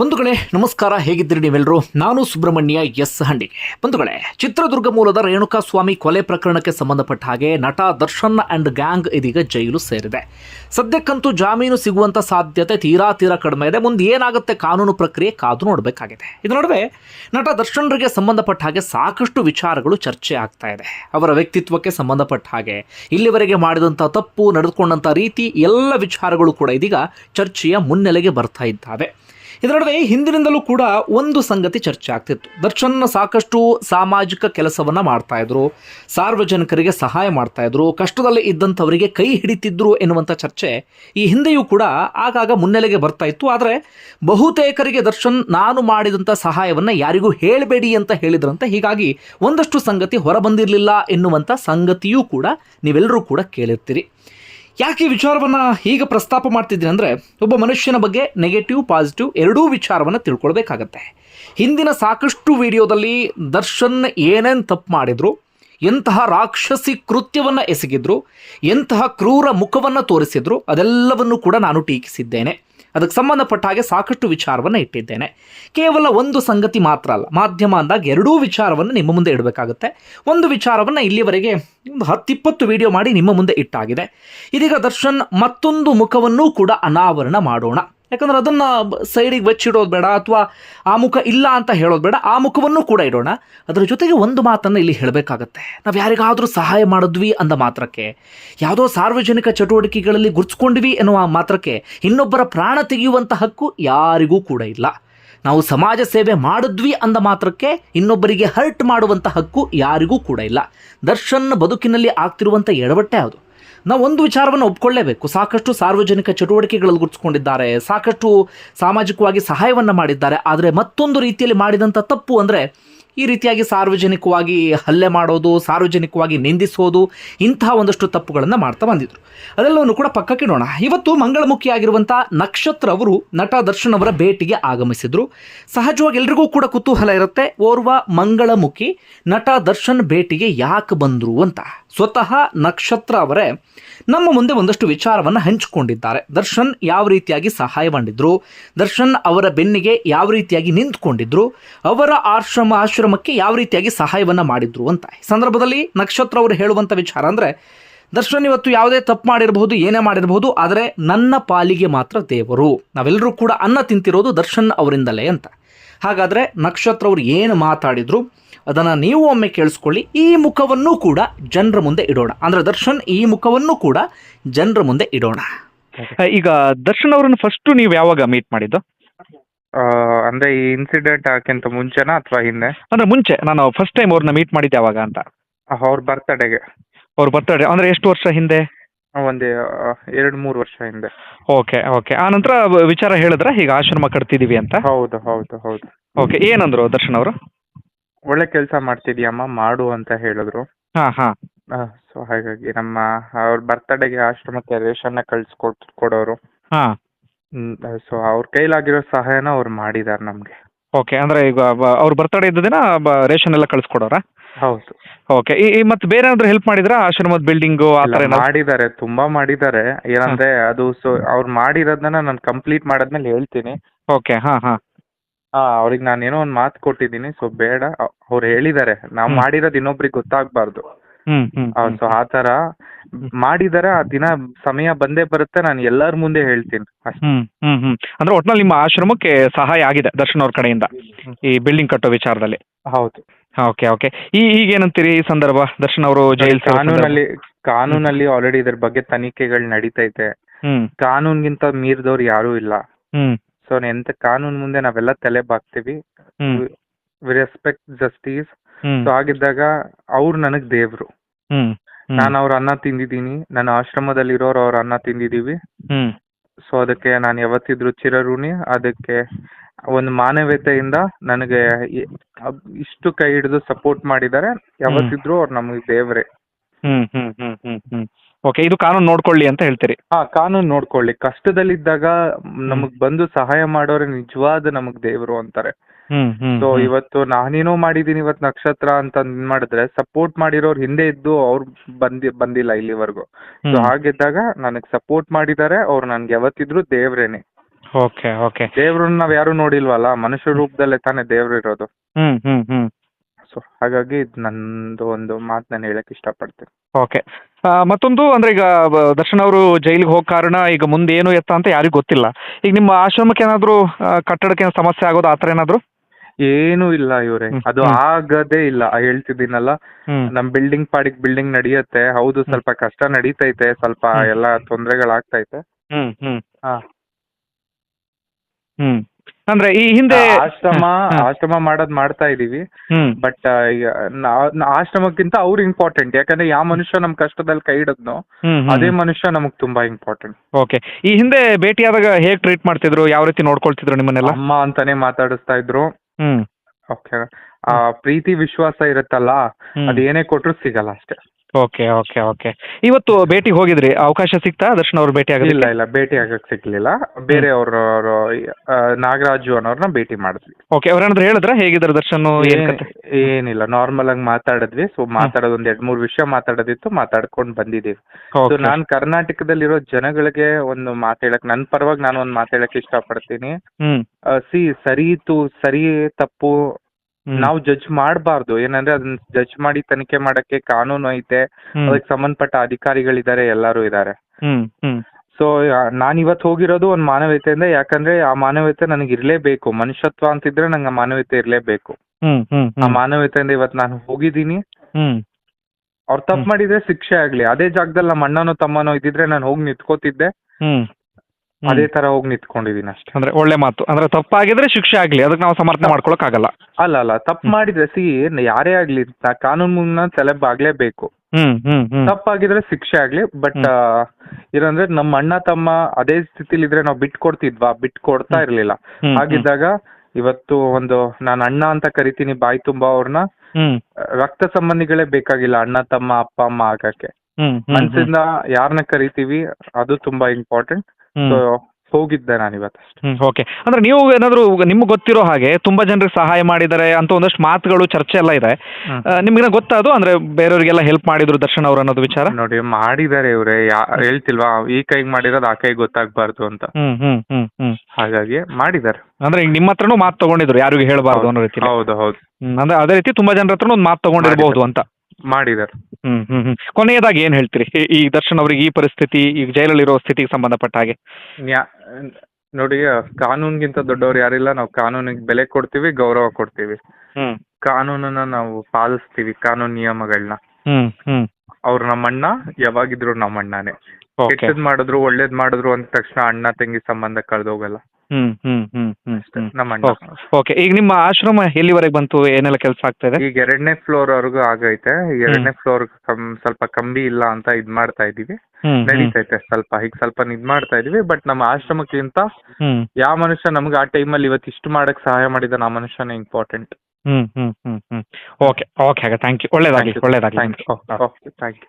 ಬಂಧುಗಳೇ, ನಮಸ್ಕಾರ. ಹೇಗಿದ್ದೀರಿ ನೀವೆಲ್ಲರೂ? ನಾನು ಸುಬ್ರಹ್ಮಣ್ಯ ಎಸ್ ಹಂಡಿಗೆ ಬಂಧುಗಳೇ, ಚಿತ್ರದುರ್ಗ ಮೂಲದ ರೇಣುಕಾ ಸ್ವಾಮಿ ಕೊಲೆ ಪ್ರಕರಣಕ್ಕೆ ಸಂಬಂಧಪಟ್ಟ ಹಾಗೆ ನಟ ದರ್ಶನ್ ಅಂಡ್ ಗ್ಯಾಂಗ್ ಇದೀಗ ಜೈಲು ಸೇರಿದೆ. ಸದ್ಯಕ್ಕಂತೂ ಜಾಮೀನು ಸಿಗುವಂತ ಸಾಧ್ಯತೆ ತೀರಾ ತೀರಾ ಕಡಿಮೆ ಇದೆ. ಮುಂದೆ ಏನಾಗುತ್ತೆ ಕಾನೂನು ಪ್ರಕ್ರಿಯೆ ಕಾದು ನೋಡಬೇಕಾಗಿದೆ. ಇದರ ನಡುವೆ ನಟ ದರ್ಶನ್ರಿಗೆ ಸಂಬಂಧಪಟ್ಟ ಹಾಗೆ ಸಾಕಷ್ಟು ವಿಚಾರಗಳು ಚರ್ಚೆ ಆಗ್ತಾ ಇದೆ. ಅವರ ವ್ಯಕ್ತಿತ್ವಕ್ಕೆ ಸಂಬಂಧಪಟ್ಟ ಹಾಗೆ ಇಲ್ಲಿವರೆಗೆ ಮಾಡಿದಂಥ ತಪ್ಪು ನಡೆದುಕೊಂಡಂಥ ರೀತಿ ಎಲ್ಲ ವಿಚಾರಗಳು ಕೂಡ ಇದೀಗ ಚರ್ಚೆಯ ಮುನ್ನೆಲೆಗೆ ಬರ್ತಾ ಇದ್ದಾವೆ. ಇದರ ನಡುವೆ ಹಿಂದಿನಿಂದಲೂ ಕೂಡ ಒಂದು ಸಂಗತಿ ಚರ್ಚೆ ಆಗ್ತಿತ್ತು. ದರ್ಶನ್ ಸಾಕಷ್ಟು ಸಾಮಾಜಿಕ ಕೆಲಸವನ್ನು ಮಾಡ್ತಾ ಇದ್ರು, ಸಾರ್ವಜನಿಕರಿಗೆ ಸಹಾಯ ಮಾಡ್ತಾ ಇದ್ರು, ಕಷ್ಟದಲ್ಲಿ ಇದ್ದಂಥವರಿಗೆ ಕೈ ಹಿಡಿತಿದ್ರು ಎನ್ನುವಂಥ ಚರ್ಚೆ ಈ ಹಿಂದೆಯೂ ಕೂಡ ಆಗಾಗ ಮುನ್ನೆಲೆಗೆ ಬರ್ತಾ ಇತ್ತು. ಆದರೆ ಬಹುತೇಕರಿಗೆ ದರ್ಶನ್ ನಾನು ಮಾಡಿದಂಥ ಸಹಾಯವನ್ನು ಯಾರಿಗೂ ಹೇಳಬೇಡಿ ಅಂತ ಹೇಳಿದ್ರಂತೆ. ಹೀಗಾಗಿ ಒಂದಷ್ಟು ಸಂಗತಿ ಹೊರಬಂದಿರಲಿಲ್ಲ ಎನ್ನುವಂಥ ಸಂಗತಿಯೂ ಕೂಡ ನೀವೆಲ್ಲರೂ ಕೂಡ ಕೇಳಿರ್ತೀರಿ. ಯಾಕೆ ವಿಚಾರವನ್ನ ಈಗ ಪ್ರಸ್ತಾಪ ಮಾಡ್ತಿದ್ದೀನಿ ಅಂದ್ರೆ ಒಬ್ಬ ಮನುಷ್ಯನ ಬಗ್ಗೆ ನೆಗೆಟಿವ್ ಪಾಸಿಟಿವ್ ಎರಡೂ ವಿಚಾರವನ್ನ ತಿಳ್ಕೊಳ್ಬೇಕಾಗತ್ತೆ. ಹಿಂದಿನ ಸಾಕಷ್ಟು ವಿಡಿಯೋದಲ್ಲಿ ದರ್ಶನ್ ಏನೇನು ತಪ್ಪು ಮಾಡಿದ್ರು, ಎಂತಹ ರಾಕ್ಷಸಿ ಕೃತ್ಯವನ್ನು ಎಸಗಿದ್ರು, ಎಂತಹ ಕ್ರೂರ ಮುಖವನ್ನು ತೋರಿಸಿದ್ರು, ಅದೆಲ್ಲವನ್ನು ಕೂಡ ನಾನು ಟೀಕಿಸಿದ್ದೇನೆ. ಅದಕ್ಕೆ ಸಂಬಂಧಪಟ್ಟ ಹಾಗೆ ಸಾಕಷ್ಟು ವಿಚಾರವನ್ನು ಇಟ್ಟಿದ್ದೇನೆ. ಕೇವಲ ಒಂದು ಸಂಗತಿ ಮಾತ್ರ ಅಲ್ಲ ಮಾಧ್ಯಮ ಅಂದಾಗ ಎರಡೂ ವಿಚಾರವನ್ನು ನಿಮ್ಮ ಮುಂದೆ ಇಡಬೇಕಾಗುತ್ತೆ. ಒಂದು ವಿಚಾರವನ್ನು ಇಲ್ಲಿವರೆಗೆ ಒಂದು ಹತ್ತಿಪ್ಪತ್ತು ವಿಡಿಯೋ ಮಾಡಿ ನಿಮ್ಮ ಮುಂದೆ ಇಟ್ಟಾಗಿದೆ. ಇದೀಗ ದರ್ಶನ್ ಮತ್ತೊಂದು ಮುಖವನ್ನೂ ಕೂಡ ಅನಾವರಣ ಮಾಡೋಣ. ಯಾಕಂದ್ರೆ ಅದನ್ನು ಸೈಡಿಗೆ ಬಚ್ಚಿಡೋದು ಬೇಡ ಅಥವಾ ಆ ಮುಖ ಇಲ್ಲ ಅಂತ ಹೇಳೋದು ಬೇಡ, ಆ ಮುಖವನ್ನು ಕೂಡ ಇಡೋಣ. ಅದರ ಜೊತೆಗೆ ಒಂದು ಮಾತನ್ನು ಇಲ್ಲಿ ಹೇಳಬೇಕಾಗತ್ತೆ. ನಾವು ಯಾರಿಗಾದರೂ ಸಹಾಯ ಮಾಡಿದ್ವಿ ಅಂದ ಮಾತ್ರಕ್ಕೆ, ಯಾವುದೋ ಸಾರ್ವಜನಿಕ ಚಟುವಟಿಕೆಗಳಲ್ಲಿ ಗುರ್ಸ್ಕೊಂಡ್ವಿ ಎನ್ನುವ ಮಾತ್ರಕ್ಕೆ ಇನ್ನೊಬ್ಬರ ಪ್ರಾಣ ತೆಗೆಯುವಂಥ ಹಕ್ಕು ಯಾರಿಗೂ ಕೂಡ ಇಲ್ಲ. ನಾವು ಸಮಾಜ ಸೇವೆ ಮಾಡಿದ್ವಿ ಅಂದ ಮಾತ್ರಕ್ಕೆ ಇನ್ನೊಬ್ಬರಿಗೆ ಹರ್ಟ್ ಮಾಡುವಂಥ ಹಕ್ಕು ಯಾರಿಗೂ ಕೂಡ ಇಲ್ಲ. ದರ್ಶನ್ ಬದುಕಿನಲ್ಲಿ ಆಗ್ತಿರುವಂಥ ಎಡವಟ್ಟೆ ಅದು ನಾವು ಒಂದು ವಿಚಾರವನ್ನು ಒಪ್ಕೊಳ್ಳೇಬೇಕು. ಸಾಕಷ್ಟು ಸಾರ್ವಜನಿಕ ಚಟುವಟಿಕೆಗಳಲ್ಲಿ ಗುರುತಿಸ್ಕೊಂಡಿದ್ದಾರೆ. ಸಾಕಷ್ಟು ಸಾಮಾಜಿಕವಾಗಿ ಸಹಾಯವನ್ನು ಮಾಡಿದ್ದಾರೆ. ಆದರೆ ಮತ್ತೊಂದು ರೀತಿಯಲ್ಲಿ ಮಾಡಿದಂಥ ತಪ್ಪು ಅಂದರೆ ಈ ರೀತಿಯಾಗಿ ಸಾರ್ವಜನಿಕವಾಗಿ ಹಲ್ಲೆ ಮಾಡೋದು, ಸಾರ್ವಜನಿಕವಾಗಿ ನಿಂದಿಸೋದು ಇಂತಹ ಒಂದಷ್ಟು ತಪ್ಪುಗಳನ್ನು ಮಾಡ್ತಾ ಬಂದಿದ್ರು. ಅದೆಲ್ಲವನ್ನು ಕೂಡ ಪಕ್ಕಕ್ಕೆ ಇಡೋಣ ಇವತ್ತು ಮಂಗಳಮುಖಿಯಾಗಿರುವಂಥ ನಕ್ಷತ್ರ ಅವರು ನಟ ದರ್ಶನ್ ಅವರ ಭೇಟಿಗೆ ಆಗಮಿಸಿದ್ರು. ಸಹಜವಾಗಿ ಎಲ್ರಿಗೂ ಕೂಡ ಕುತೂಹಲ ಇರುತ್ತೆ, ಓರ್ವ ಮಂಗಳಮುಖಿ ನಟ ದರ್ಶನ್ ಭೇಟಿಗೆ ಯಾಕೆ ಬಂದ್ರು ಅಂತ. ಸ್ವತಃ ನಕ್ಷತ್ರ ಅವರೇ ನಮ್ಮ ಮುಂದೆ ಒಂದಷ್ಟು ವಿಚಾರವನ್ನು ಹಂಚಿಕೊಂಡಿದ್ದಾರೆ. ದರ್ಶನ್ ಯಾವ ರೀತಿಯಾಗಿ ಸಹಾಯ ಮಾಡಿದ್ರು? ದರ್ಶನ್ ಅವರ ಬೆನ್ನಿಗೆ ಯಾವ ರೀತಿಯಾಗಿ ನಿಂತ್ಕೊಂಡಿದ್ರು? ಅವರ ಆಶ್ರಮ ಆಶ್ರಮಕ್ಕೆ ಯಾವ ರೀತಿಯಾಗಿ ಸಹಾಯವನ್ನ ಮಾಡಿದ್ರು ಅಂತ. ಈ ಸಂದರ್ಭದಲ್ಲಿ ನಕ್ಷತ್ರ ಅವರು ಹೇಳುವಂತ ವಿಚಾರ ಅಂದ್ರೆ, ದರ್ಶನ್ ಇವತ್ತು ಯಾವುದೇ ತಪ್ಪು ಮಾಡಿರಬಹುದು, ಏನೇ ಮಾಡಿರಬಹುದು, ಆದರೆ ನನ್ನ ಪಾಲಿಗೆ ಮಾತ್ರ ದೇವರು. ನಾವೆಲ್ಲರೂ ಕೂಡ ಅನ್ನ ತಿಂತಿರೋದು ದರ್ಶನ್ ಅವರಿಂದಲೇ ಅಂತ. ಹಾಗಾದ್ರೆ ನಕ್ಷತ್ರ ಅವರು ಏನು ಮಾತಾಡಿದ್ರು, ಅದನ್ನ ನೀವು ಒಮ್ಮೆ ಕೇಳಿಸ್ಕೊಳ್ಳಿ. ಈ ಮುಖವನ್ನು ಕೂಡ ಜನರ ಮುಂದೆ ಇಡೋಣ. ಅಂದರೆ ದರ್ಶನ್ ಈ ಮುಖವನ್ನು ಕೂಡ ಜನರ ಮುಂದೆ ಇಡೋಣ. ಈಗ ದರ್ಶನ್ ಅವರನ್ನು ಫಸ್ಟ್ ನೀವು ಯಾವಾಗ ಮೀಟ್ ಮಾಡಿದ್ದು? ಅಂದ್ರೆ ಈ ಇನ್ಸಿಡೆಂಟ್ ಆಗೋಕ್ಕಿಂತ ಮುಂಚೆನಾ ಅಥವಾ ಹಿಂದೆ? ಅಂದ್ರೆ ಮುಂಚೆ ನಾನು ಫಸ್ಟ್ ಟೈಮ್ ಅವ್ರನ್ನ ಮೀಟ್ ಮಾಡಿದ್ದೆ ಅವಾಗ ಅಂತ. ಅವ್ರ ಬರ್ತ್ಡೇಗೆ ಅವ್ರ ಬರ್ತಡೇ ಅಂದ್ರೆ ಎಷ್ಟು ವರ್ಷ ಹಿಂದೆ? ಒಂದು ಎರಡು ಮೂರು ವರ್ಷ ಹಿಂದೆ. Okay okay. ಆ ನಂತರ ವಿಚಾರ ಹೇಳಿದ್ರ? ಈಗ ಆಶ್ರಮ ಕಟ್ತಿದೀವಿ ಅಂತ? ಹೌದು ಹೌದು ಹೌದು. ಓಕೆ ಏನಂದ್ರು ದರ್ಶನ್ ಅವರು? ಒಳ್ಳೆ ಕೆಲಸ ಮಾಡ್ತಿದ್ಯಮ್ಮ ಮಾಡು ಅಂತ ಹೇಳಿದ್ರು. ಹಾ ಹಾ. ಸೊ ಹಾಗಾಗಿ ನಮ್ಮ ಅವ್ರ ಬರ್ತ್ಡೇಗೆ ಆಶ್ರಮಕ್ಕೆ ರೇಷನ್ನ ಕಳ್ಸಿ ಕೊಡೋರು. ಹಾ. ಸೊ ಅವ್ರ ಕೈಲಾಗಿರೋ ಸಹಾಯನ ಅವ್ರು ಮಾಡಿದಾರೆ ನಮಗೆ. ಓಕೆ ಅಂದ್ರೆ ಈಗ ಅವ್ರ ಬರ್ತಡೇ ಇದ್ದ ದಿನ ರೇಷನ್ ಎಲ್ಲ ಕಳ್ಸ್ಕೊಡೋರ? ಹೌದು. ಓಕೆ ಈ ಮತ್ತೆ ಬೇರೆ ಏನಾದ್ರು ಹೆಲ್ಪ್ ಮಾಡಿದ್ರಾ? ಆಶ್ರಮದ ಬಿಲ್ಡಿಂಗ್ ಆ ಥರ ಏನಾದ್ರು? ಮಾಡಿದ್ದಾರೆ ತುಂಬಾ ಮಾಡಿದ್ದಾರೆ ಏನಂದ್ರೆ ಅದು ಸೊ ಅವ್ರು ಮಾಡಿರೋದನ್ನ ನಾನು ಕಂಪ್ಲೀಟ್ ಮಾಡಾದ್ಮೇಲೆ ಹೇಳ್ತೀನಿ. ಓಕೆ ಹಾ ಹಾ. ಹಾ ಅವ್ರಿಗೆ ನಾನು ಏನೋ ಒಂದು ಮಾತು ಕೊಟ್ಟಿದ್ದೀನಿ ಸೊ ಬೇಡ. ಅವ್ರು ಹೇಳಿದ್ದಾರೆ ನಾವು. ಮಾಡಿರೋದು ಇನ್ನೊಬ್ರಿಗೆ ಗೊತ್ತಾಗ್ಬಾರ್ದು. ಸೊ ಆತರ ತರ ಮಾಡಿದಾರೆ ಆ ದಿನ ಸಮಯ ಬಂದೇ ಬರುತ್ತೆ ನಾನು ಎಲ್ಲರ ಮುಂದೆ ಹೇಳ್ತೀನಿ ಅಷ್ಟೇ. ಹ್ಮ್ ಹ್ಮ್ ಹ್ಮ್. ಅಂದ್ರೆ ಒಟ್ನಲ್ಲಿ ನಿಮ್ಮ ಆಶ್ರಮಕ್ಕೆ ಸಹಾಯ ಆಗಿದೆ ದರ್ಶನ್ ಅವ್ರ ಕಡೆಯಿಂದ ಈ ಬಿಲ್ಡಿಂಗ್ ಕಟ್ಟೋ ವಿಚಾರದಲ್ಲಿ. ಹೌದು. ಓಕೆ ಓಕೆ ಈ ಈಗ ಏನಂತೀರಿ ಈ ಸಂದರ್ಭ? ದರ್ಶನ್ ಅವರು ಜೈಲ್ ಸೇರೋ ಕಾನೂನಲ್ಲಿ ಕಾನೂನಲ್ಲಿ ಆಲ್ರೆಡಿ ಇದ್ರ ಬಗ್ಗೆ ತನಿಖೆಗಳು ನಡೀತೈತೆ. ಹ್ಮ್. ಕಾನೂನ್ಗಿಂತ ಮೀರಿದವ್ರು ಯಾರೂ ಇಲ್ಲ. ಹ್ಮ್. ಸೊ ಎಂತ ಕಾನೂನ್ ಮುಂದೆ ನಾವೆಲ್ಲ ತಲೆ ಬಾಗ್ತೀವಿ. ಹ್ಮ್. Respect justice hmm. ಸೊ ಆಗಿದ್ದಾಗ ಅವ್ರು ನನಗ್ ದೇವ್ರು. ಹ್ಮ್. ನಾನು ಅವ್ರ ಅನ್ನ ತಿಂದಿದ್ದೀನಿ. ನನ್ನ ಆಶ್ರಮದಲ್ಲಿರೋರು ಅವ್ರ ಅನ್ನ ತಿಂದಿದೀವಿ ಹ್ಮ್. ಸೊ ಅದಕ್ಕೆ ನಾನು ಯಾವತ್ತಿದ್ರು ಚಿರಋಣಿ ಅದಕ್ಕೆ ಒಂದು ಮಾನವೀಯತೆಯಿಂದ ನನಗೆ ಇ- ಅಬ್- ಇಷ್ಟು ಕೈ ಹಿಡಿದು ಸಪೋರ್ಟ್ ಮಾಡಿದ್ದಾರೆ. ಯಾವತ್ತಿದ್ರು ಅವ್ರು ನಮಗೆ ದೇವರೇ. ಹ್ಮ್ hmm hmm hmm hmm. Okay ಇದು ಕಾನೂನು ನೋಡ್ಕೊಳ್ಳಿ ಅಂತ ಹೇಳ್ತೀರಿ. ಹಾ ಕಾನೂನು ನೋಡ್ಕೊಳ್ಳಿ. ಕಷ್ಟದಲ್ಲಿದ್ದಾಗ ನಮಗ್ ಬಂದು ಸಹಾಯ ಮಾಡೋರೆ ನಿಜವಾದ ನಮಗ್ ದೇವ್ರು ಅಂತಾರೆ. Hmm hmm so. ಇವತ್ತು ನಾನೇನೋ ಮಾಡಿದೀನಿ ಇವತ್ತು ನಕ್ಷತ್ರ ಅಂತ ಮಾಡಿದ್ರೆ ಸಪೋರ್ಟ್ ಮಾಡಿರೋರು ಹಿಂದೆ ಇದ್ದು ಅವ್ರು ಬಂದಿ ಬಂದಿಲ್ಲ ಇಲ್ಲಿವರೆಗೂ. So hmm. ಹಾಗಿದ್ದಾಗ ನನಗ್ ಸಪೋರ್ಟ್ ಮಾಡಿದ್ದಾರೆ ಅವ್ರು ನನ್ಗೆ ಯಾವತ್ತಿದ್ರು ದೇವ್ರೇನೆ. ಓಕೆ ಓಕೆ ದೇವ್ರನ್ನ ನಾವ್ ಯಾರು ನೋಡಿಲ್ವಲ್ಲ ಮನುಷ್ಯ ರೂಪದಲ್ಲೇ ತಾನೇ ದೇವ್ರು ಇರೋದು ಹ್ಮ್ ಹ್ಮ್ ಹ್ಮ್. ಸೊ ಹಾಗಾಗಿ ಇದ್ ನಂದು ಒಂದು ಮಾತು ನಾನು ಹೇಳಕ್ ಇಷ್ಟಪಡ್ತೀನಿ. ಓಕೆ ಮತ್ತೊಂದು ಅಂದ್ರೆ ಈಗ ಬ- ದರ್ಶನ್ ಅವರು ಜೈಲಿಗೆ ಹೋಗೋ ಕಾರಣ ಈಗ ಮುಂದೆ ಏನು ಎತ್ತ ಅಂತ ಯಾರಿಗೂ ಗೊತ್ತಿಲ್ಲ. ಈಗ ನಿಮ್ಮ ಆಶ್ರಮಕ್ಕೆ ಏನಾದರೂ ಕಟ್ಟಡಕ್ಕೆ ಏನಾದ್ರು ಸಮಸ್ಯೆ ಆಗೋದು ಆತರ ಥರ ಏನಾದರೂ? ಏನೂ ಇಲ್ಲ ಇವ್ರೆ. ಹ್ಮ್. ಅದು ಹ್ಮ್. ಆಗದೇ ಇಲ್ಲ. ಆ ಹೇಳ್ತಿದ್ದೀನಲ್ಲ. ಹ್ಮ್. ನಮ್ ಬಿಲ್ಡಿಂಗ್ ಪಾಡಿಗೆ ಬಿಲ್ಡಿಂಗ್ ನಡೆಯುತ್ತೆ. ಹೌದು ಸ್ವಲ್ಪ ಕಷ್ಟ ನಡೀತೈತೆ. ಸ್ವಲ್ಪ ಹ್ಮ್. ಎಲ್ಲ ತೊಂದರೆಗಳಾಗ್ತೈತೆ. ಹ್ಮ್ ಹ್ಮ್. ಹಾ. ಹ್ಮ್. ಅಂದ್ರೆ ಈ ಹಿಂದೆ ಆಶ್ರಮ. ಆಶ್ರಮ ಮಾಡೋದ್ ಮಾಡ್ತಾ ಇದೀವಿ. ಹ್ಮ್. ಬಟ್ ಆಶ್ರಮಕ್ಕಿಂತ ಅವ್ರು ಇಂಪಾರ್ಟೆಂಟ್ ಯಾಕಂದ್ರೆ ಯಾವ ಮನುಷ್ಯ ನಮ್ ಕಷ್ಟದಲ್ಲಿ ಕೈ ಹಿಡದ್ನೋ ಹ್ಮ್ ಹ್ಮ್. ಅದೇ ಮನುಷ್ಯ ನಮಗ್ ತುಂಬಾ ಇಂಪಾರ್ಟೆಂಟ್ ಓಕೆ ಈ ಹಿಂದೆ ಭೇಟಿಯಾದಾಗ ಹೇಗ್ ಟ್ರೀಟ್ ಮಾಡ್ತಿದ್ರು ಯಾವ ರೀತಿ ನೋಡ್ಕೊಳ್ತಿದ್ರು ನಿಮ್ಮನ್ನೆಲ್ಲ? ಅಮ್ಮ ಅಂತಾನೆ ಮಾತಾಡಿಸ್ತಾ ಇದ್ರು. ಹ್ಮ್. ಓಕೆ ಆ ಪ್ರೀತಿ ವಿಶ್ವಾಸ ಇರುತ್ತಲ್ಲ ಹ್ಮ್. ಅದ್ ಏನೇ ಕೊಟ್ರು ಸಿಗಲ್ಲ ಅಷ್ಟೇ. ಓಕೆ ಓಕೆ ಓಕೆ ಇವತ್ತು ಭೇಟಿ ಹೋಗಿದ್ರಿ? ಅವಕಾಶ ಸಿಗ್ತಾ ದರ್ಶನ್ ಅವ್ರು ಭೇಟಿ ಇಲ್ಲ ಇಲ್ಲ ಭೇಟಿ ಆಗಕ್ ಸಿಗ್ಲಿಲ್ಲ ಬೇರೆ ಅವ್ರ ನಾಗರಾಜು ಅನ್ನೋರ್ನ ಭೇಟಿ ಮಾಡಿದ್ವಿ. ಓಕೆ ಅವ್ರೇನಾದ್ರು ಹೇಳಿದ್ರ? ಹೇಗಿದ್ದಾರೆ ದರ್ಶನ್ ಏನ್ ಏನ್- ಏನಿಲ್ಲ ನಾರ್ಮಲ್ ಆಗಿ ಮಾತಾಡಿದ್ವಿ. ಸೊ ಮಾತಾಡೋದ್ ಒಂದ್ ಎರಡ್ ಮೂರ್ ವಿಷಯ ಮಾತಾಡೋದಿತ್ತು ಮಾತಾಡ್ಕೊಂಡ್ ಬಂದಿದ್ದೀವಿ. So Okay. ನಾನ್ ಕರ್ನಾಟಕದಲ್ಲಿರೋ ಜನಗಳಿಗೆ ಒಂದು ಮಾತಾಡಕ್ ನನ್ ಪರವಾಗಿ ನಾನು ಒಂದ್ ಮಾತಾಡಕ್ ಇಷ್ಟ ಪಡ್ತೀನಿ ಸಿ ಸರಿ ತು ಸರಿ ತಪ್ಪು. ನಾವು ಜಡ್ಜ್ ಮಾಡಬಾರ್ದು. ಏನಂದ್ರೆ ಅದನ್ನ ಜಡ್ಜ್ ಮಾಡಿ ತನಿಖೆ ಮಾಡಕ್ಕೆ ಕಾನೂನು ಐತೆ. ಅದಕ್ಕೆ ಸಂಬಂಧಪಟ್ಟ ಅಧಿಕಾರಿಗಳಿದ್ದಾರೆ ಎಲ್ಲರೂ ಇದ್ದಾರೆ. ಸೊ ನಾನು ಇವತ್ತು ಹೋಗಿರೋದು ಒಂದು ಮಾನವೀಯತೆಯಿಂದ ಯಾಕಂದ್ರೆ ಆ ಮಾನವೀಯತೆ ನನಗೆ ಇರಲೇಬೇಕು. ಮನುಷ್ಯತ್ವ ಅಂತಿದ್ರೆ ನಂಗೆ ಆ ಮಾನವೀಯತೆ ಇರಲೇಬೇಕು. ಆ ಮಾನವೀಯತೆ ಮಾನವೀಯತೆಯಿಂದ ಇವತ್ತು ನಾನು ಹೋಗಿದ್ದೀನಿ. ಅವ್ರ ತಪ್ಪು ಮಾಡಿದ್ರೆ ಶಿಕ್ಷೆ ಆಗ್ಲಿ. ಅದೇ ಜಾಗದಲ್ಲಿ ನಮ್ಮ ಅಣ್ಣನೋ ತಮ್ಮನೋ ಇದ್ದಿದ್ರೆ ನಾನು ಹೋಗಿ ನಿಂತ್ಕೋತಿದ್ದೆ. ಅದೇ ತರ ಹೋಗಿ ನಿಂತ್ಕೊಂಡಿದೀನಿ ಅಷ್ಟೇ. ಅಂದ್ರೆ ಒಳ್ಳೆ ಮಾತು. ಅಂದ್ರೆ ತಪ್ಪಾಗಿದ್ರೆ ಶಿಕ್ಷೆ ಆಗ್ಲಿ ಅದಕ್ಕೆ ನಾವು ಸಮರ್ಥನೆ ಮಾಡ್ಕೊಳಕ್ ಆಗಲ್ಲ ಅಲ್ಲ ಅಲ್ಲ ತಪ್ಪು ಮಾಡಿದ್ರೆ ಸಿ ಯಾರೇ ಆಗ್ಲಿ ತ- ಕಾನೂನು ಮುನ್ನ ಸೆಲೆಬ್ ಬಾಗ್ಲೇಬೇಕು ಹ್ಮ್ ಹ್ಮ್ ಹ್ಮ್. ತಪ್ಪಾಗಿದ್ರೆ ಶಿಕ್ಷೆ ಆಗ್ಲಿ ಬಟ್ ಇದಂದ್ರೆ ನಮ್ಮ ಅಣ್ಣ ತಮ್ಮ ಅದೇ ಸ್ಥಿತಿಲಿ ಇದ್ರೆ ನಾವು ಬಿಟ್ ಕೊಡ್ತಿದ್ವಾ? ಬಿಟ್ ಕೊಡ್ತಾ ಇರ್ಲಿಲ್ಲ. ಹ್ಮ್, ಹಾಗಿದ್ದಾಗ ಇವತ್ತು ಒಂದು ನಾನು ಅಣ್ಣ ಅಂತ ಕರಿತೀನಿ ಬಾಯಿ ತುಂಬಾ ಅವ್ರನ್ನ ಹ್ಮ್. ರಕ್ತ ಸಂಬಂಧಿಗಳೇ ಬೇಕಾಗಿಲ್ಲ ಅಣ್ಣ ತಮ್ಮ ಅಪ್ಪ ಅಮ್ಮ ಆಗಕ್ಕೆ. ಹ್ಮ್ ಹ್ಮ್ ಮನ್ಸಿಂದ ಯಾರನ್ನ ಕರಿತೀವಿ ಅದು ತುಂಬಾ ಇಂಪಾರ್ಟೆಂಟ್ ಹ್ಮ್. ಸೊ ಹೋಗಿದ್ದೆ ನಾನು ಇವತ್ತಷ್ಟೇ ಹ್ಮ್ ಓಕೆ ಅಂದ್ರೆ ನೀವು ಏನಾದ್ರು ನಿಮ್ಗೆ ಗೊತ್ತಿರೋ ಹಾಗೆ ತುಂಬಾ ಜನರಿಗೆ ಸಹಾಯ ಮಾಡಿದ್ದಾರೆ ಅಂತ ಒಂದಷ್ಟು ಮಾತುಗಳು ಚರ್ಚೆ ಎಲ್ಲ ಇದೆ. ಹ್ಮ್. ನಿಮ್ಗೆ ಗೊತ್ತಾ ಅದು? ಅಂದ್ರೆ ಬೇರೆಯವರಿಗೆಲ್ಲ ಹೆಲ್ಪ್ ಮಾಡಿದ್ರು ದರ್ಶನ್ ಅವ್ರು ಅನ್ನೋದು ವಿಚಾರ? ನೋಡಿ ಮಾಡಿದ್ದಾರೆ ಇವ್ರೆ. ಯಾ ಹೇಳ್ತಿಲ್ವಾ? ಈ ಕೈಗೆ ಮಾಡಿರೋದು ಆ ಕೈಗೆ ಗೊತ್ತಾಗ್ಬಾರ್ದು ಅಂತ. ಹ್ಮ್ ಹ್ಮ್ ಹ್ಮ್ ಹ್ಮ್. ಹಾಗಾಗಿ ಮಾಡಿದ್ದಾರೆ ಅಂದ್ರೆ ಈಗ ನಿಮ್ಮ ಹತ್ರನೂ ಮಾತು ತಗೊಂಡಿದ್ರು ಯಾರಿಗೂ ಹೇಳಬಾರ್ದು ಅನ್ನೋ ರೀತಿ ಹೌದು ಹೌದು. ಅಂದ್ರೆ ಅದೇ ರೀತಿ ತುಂಬಾ ಜನರ ಹತ್ರ ಒಂದು ಮಾತು ತಗೊಂಡಿರಬಹುದು ಅಂತ. ಮಾಡಿದ್ದಾರೆ. ಹ್ಮ್ ಹ್ಮ್ ಹ್ಮ್. ಕೊನೆಯದಾಗಿ ಏನ್ ಹೇಳ್ತೀರಿ? ಈ- ಈ ದರ್ಶನ್ ಅವರಿಗೆ ಈ ಪರಿಸ್ಥಿತಿ ಈಗ ಜೈಲಲ್ಲಿರೋ ಸ್ಥಿತಿಗೆ ಸಂಬಂಧಪಟ್ಟ ಹಾಗೆ. ನ್ಯಾ ನೋಡಿ ಕಾನೂನ್ಗಿಂತ ದೊಡ್ಡವ್ರು ಯಾರಿಲ್ಲ ನಾವು ಕಾನೂನಿಗೆ ಬೆಲೆ ಕೊಡ್ತೀವಿ ಗೌರವ ಕೊಡ್ತೀವಿ. ಹ್ಮ್. ಕಾನೂನನ್ನ ನಾವು ಪಾಲಿಸ್ತೀವಿ ಕಾನೂನು ನಿಯಮಗಳನ್ನ ಹ್ಮ್ ಹ್ಮ್. ಅವ್ರು ನಮ್ಮಣ್ಣ ಯಾವಾಗಿದ್ರು ನಮ್ಮ ಅಣ್ಣನೇ ಓಕೆ ಕೆಟ್ಟದ್ ಮಾಡಿದ್ರು ಒಳ್ಳೇದ್ ಮಾಡಿದ್ರು ಅಂದ ತಕ್ಷಣ ಅಣ್ಣ ತಂಗಿ ಸಂಬಂಧ ಕಳ್ದೋಗಲ್ಲ. ಹ್ಮ್ ಹ್ಮ್ ಹ್ಮ್ ಹ್ಮ್ ಹ್ಮ್. ನಮ್ಮ ಅಣ್ಣ. ಓಕೆ ಈಗ ನಿಮ್ಮ ಆಶ್ರಮ ಎಲ್ಲಿವರೆಗೆ ಬಂತು? ಏನೆಲ್ಲ ಕೆಲಸ ಆಗ್ತಾ ಇದೆ? ಈಗ ಎರಡನೇ ಫ್ಲೋರ್ ವರೆಗೂ ಆಗೈತೆ. ಎರಡನೇ ಫ್ಲೋರ್ ಸ್ವಲ್ಪ ಕಂಬಿ ಇಲ್ಲ ಅಂತ ಇದ್ ಮಾಡ್ತಾ ಇದೀವಿ. ನಡೀತೈತೆ ಸ್ವಲ್ಪ ಈಗ ಸ್ವಲ್ಪ ಇದ್ ಮಾಡ್ತಾ ಇದೀವಿ. ಬಟ್ ನಮ್ಮ ಆಶ್ರಮಕ್ಕಿಂತ ಯಾವ ಮನುಷ್ಯ ನಮ್ಗೆ ಆ ಟೈಮಲ್ಲಿ ಇವತ್ತು ಇಷ್ಟು ಮಾಡಕ್ ಸಹಾಯ ಮಾಡಿದ ಆ ಮನುಷ್ಯನೇ important hmm hmm hmm hmm. Okay okay ಹಾಗೆ ಥ್ಯಾಂಕ್ ಯು ಒಳ್ಳೇದಾಗಲಿ ಒಳ್ಳೇದಾಗಲಿ. Thank you thank you